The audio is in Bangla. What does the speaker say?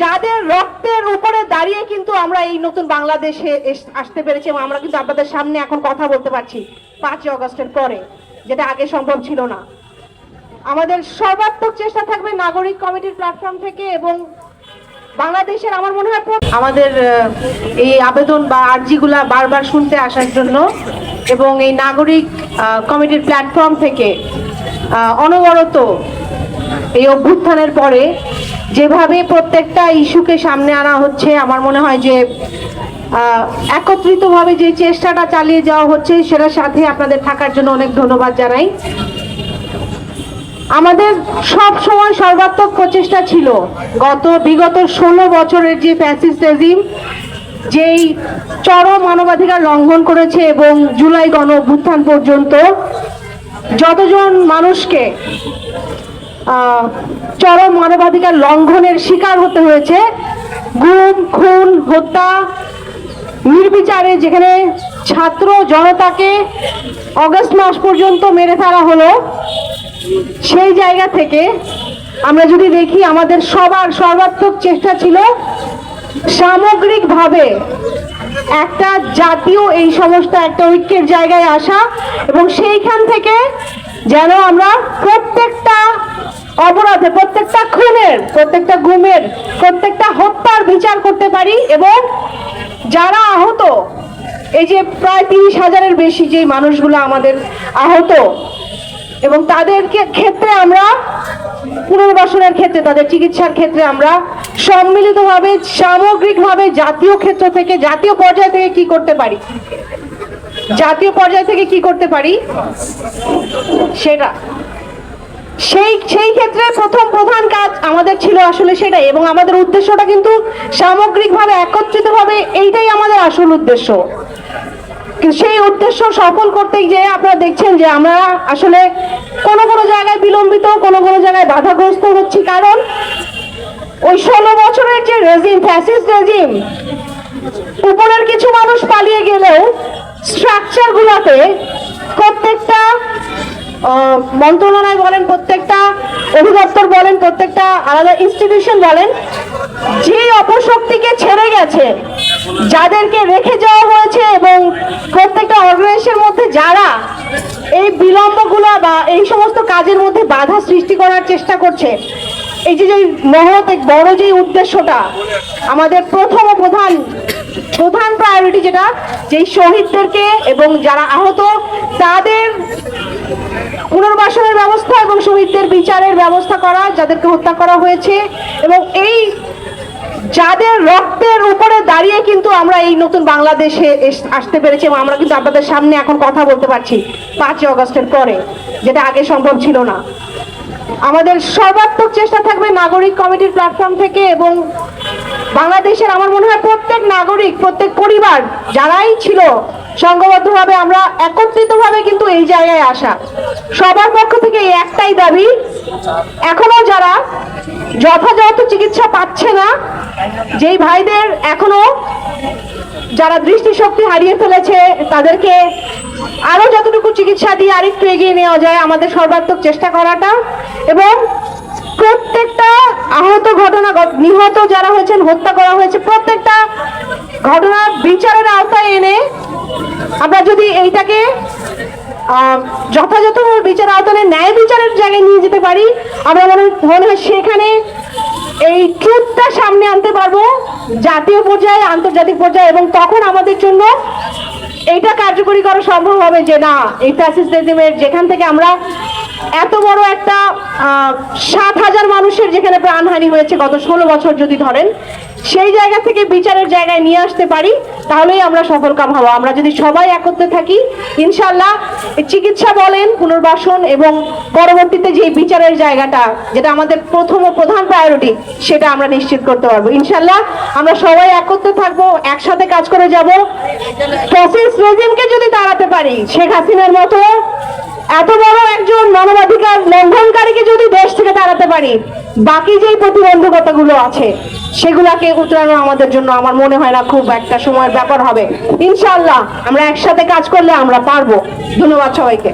যাদের রক্তের উপরে দাঁড়িয়ে কিন্তু আমরা এই নতুন বাংলাদেশে আসতে পেরেছি এবং আমরা কিন্তু আপনাদের সামনে এখন কথা বলতে পারছি পাঁচই অগস্টের পরে, যেটা আগে সম্ভব ছিল না। আমাদের সর্বাত্মক চেষ্টা থাকবে নাগরিক কমিটির প্ল্যাটফর্ম থেকে এবং বাংলাদেশের আমার মনে হয় আমাদের এই আবেদন বা আর্জিগুলা বারবার শুনতে আসার জন্য এবং এই নাগরিক কমিটির প্ল্যাটফর্ম থেকে অনবরত এই অভ্যুত্থানের পরে যেভাবে প্রত্যেকটা ইস্যুকে সামনে আনা হচ্ছে, আমার মনে হয় যে একত্রিতভাবে যে চেষ্টাটা চালিয়ে যাওয়া হচ্ছে, সেটার সাথে আপনাদের থাকার জন্য অনেক ধন্যবাদ জানাই। আমাদের সব সময় সর্বাত্মক প্রচেষ্টা ছিল, গত বিগত ষোলো বছরের যে ফ্যাসিস্ট রেজিম, যেই চরম মানবাধিকার লঙ্ঘন করেছে এবং জুলাই গণ অভ্যুত্থান পর্যন্ত, যতজন মানুষকে চরম মানবাধিকার লঙ্ঘনের শিকার হতে হয়েছে। গুম, খুন, হত্যা, নির্বিচারে যেখানে ছাত্র জনতাকে অগস্ট মাস পর্যন্ত মেরে ফেলা হলো, সেই জায়গা থেকে আমরা যদি দেখি, আমাদের সবার সর্বাত্মক চেষ্টা ছিল সামগ্রিকভাবে একটা জাতীয় এই সমস্ত একটা ঐক্যের জায়গায় আসা এবং সেইখান থেকে যেন আমরা প্রত্যেকটা অপরাধে, প্রত্যেকটা খুনের, প্রত্যেকটা গুমের, প্রত্যেকটা হত্যার বিচার করতে পারি এবং যারা আহত, এই যে প্রায় তিরিশ হাজারের বেশি যে মানুষগুলো আমাদের আহত এবং তাদেরকে ক্ষেত্রে আমরা পুনর্বাসনের ক্ষেত্রে, তাদের চিকিৎসার ক্ষেত্রে আমরা সম্মিলিতভাবে, সামগ্রিকভাবে জাতীয় ক্ষেত্র থেকে, জাতীয় পর্যায় থেকে কি করতে পারি? জাতীয় পর্যায় থেকে কি করতে পারি? সেটা সেই সেই ক্ষেত্রে প্রথম প্রধান কাজ আমাদের ছিল আসলে সেটাই এবং আমাদের উদ্দেশ্যটা কিন্তু সামগ্রিকভাবে একত্রিতভাবে এইটাই আমাদের আসল উদ্দেশ্য। সেই উদ্দেশ্য সফল করতে গিয়ে আপনারা দেখছেন যে আমরা আসলে কোনো কোনো জায়গায় বিলম্বিত, কোনো কোনো জায়গায় বাধাগ্রস্ত হচ্ছি কারণ ওই ষোলো বছরের যে রেজিম ফ্যাসিস্ট রেজিম, উপরের কিছু মানুষ পালিয়ে গেলেও স্ট্রাকচার গুলাতে প্রত্যেকটা মন্ত্রণালয় বলেন, প্রত্যেকটা অধিদপ্তর বলেন, প্রত্যেকটা আলাদা ইনস্টিটিউশন বলেন, যে অপশক্তিকে ছেড়ে গেছে, যাদেরকে রেখে যাওয়া হয়েছে এবং প্রত্যেকটা অর্গানাইজেশনের মধ্যে যারা এই বিলম্বগুলো বা এই সমস্ত কাজের মধ্যে বাধা সৃষ্টি করার চেষ্টা করছে, এই যে যে মহৎ, বড় যে উদ্দেশ্যটা, আমাদের প্রথম প্রধান প্রধান প্রায়োরিটি যেটা, যেই শহীদদেরকে এবং যারা আহত, তাদের পুনর্বাসনের ব্যবস্থা এবং শহীদদের বিচারের ব্যবস্থা করা, যাদেরকে হত্যা করা হয়েছে এবং এই যাদের রক্তের উপরে দাঁড়িয়ে কিন্তু আমরা এই নতুন বাংলাদেশে আসতে পেরেছি এবং আমরা কিন্তু আপনাদের সামনে এখন কথা বলতে পারছি পাঁচই অগস্টের পরে, যেটা আগে সম্ভব ছিল না। আমাদের সর্বাত্মক চেষ্টা থাকবে নাগরিক কমিটির প্ল্যাটফর্ম থেকে এবং বাংলাদেশের আমার মনে হয় প্রত্যেক নাগরিক, প্রত্যেক পরিবার, যারাই ছিল সংঘবদ্ধভাবে, আমরা একত্রিতভাবে কিন্তু এই জায়গায় আসা। সবার পক্ষ থেকে এই একটাই দাবি, এখনও যারা যথাযথ চিকিৎসা পাচ্ছে না, যেই ভাইদের এখনও যারা দৃষ্টিশক্তি হারিয়ে ফেলেছে, তাদেরকে আরও যতটুকু চিকিৎসা দিয়ে আরেকটু এগিয়ে নেওয়া যায়, আমাদের সর্বাত্মক চেষ্টা করাটা এবং ঘটনা ঘট- নিহত যারা হয়েছেন, হত্যা করা হয়েছে। প্রত্যেকটা ঘটনার বিচারের আওতায় এনে আমরা যদি এইটাকে যথাযথ বিচার আওতায় ন্যায় বিচারের জায়গায় নিয়ে যেতে পারি, আমরা মনে মনে হয় সেখানে এই ট্রুথটা সামনে আনতে পারব, জাতীয় পর্যায়ে, আন্তর্জাতিক পর্যায়ে, এবং তখন আমাদের জন্য এইটা কার্যকরী করা সম্ভব হবে যে না, এই ফ্যাসিস্ট রেজিমের যেখান থেকে আমরা এত বড় একটা সাত হাজার মানুষের যেখানে প্রাণহানি হয়েছে গত ষোলো বছর যদি ধরেন, সেই জায়গা থেকে বিচারের জায়গায় নিয়ে আসতে পারি, তাহলেই আমরা সফলকাম হব। আমরা যদি সবাই একত্রে থাকি ইনশাল্লাহ চিকিৎসা বলেন, পুনর্বাসন এবং পরবর্তীতে যে বিচারের জায়গাটা, যেটা আমাদের প্রথম ও প্রধান প্রায়োরিটি সেটা আমরা নিশ্চিত করতে পারব। ইনশাল্লাহ আমরা সবাই একত্রে থাকব, একসাথে কাজ করে যাব। ফ্যাসিস্ট রেজিমকে যদি দাঁড়াতে পারি, শেখ হাসিনার মতো এত বড় একজন মানবাধিকার লঙ্ঘনকারীকে যদি দেশ থেকে তাড়াতে পারি, বাকি যেই প্রতিবন্ধকতাগুলো আছে, সেগুলাকে উতরানো আমাদের জন্য আমার মনে হয় না খুব একটা সময়ের ব্যাপার হবে। ইনশাল্লাহ আমরা একসাথে কাজ করলে আমরা পারব। ধন্যবাদ সবাইকে।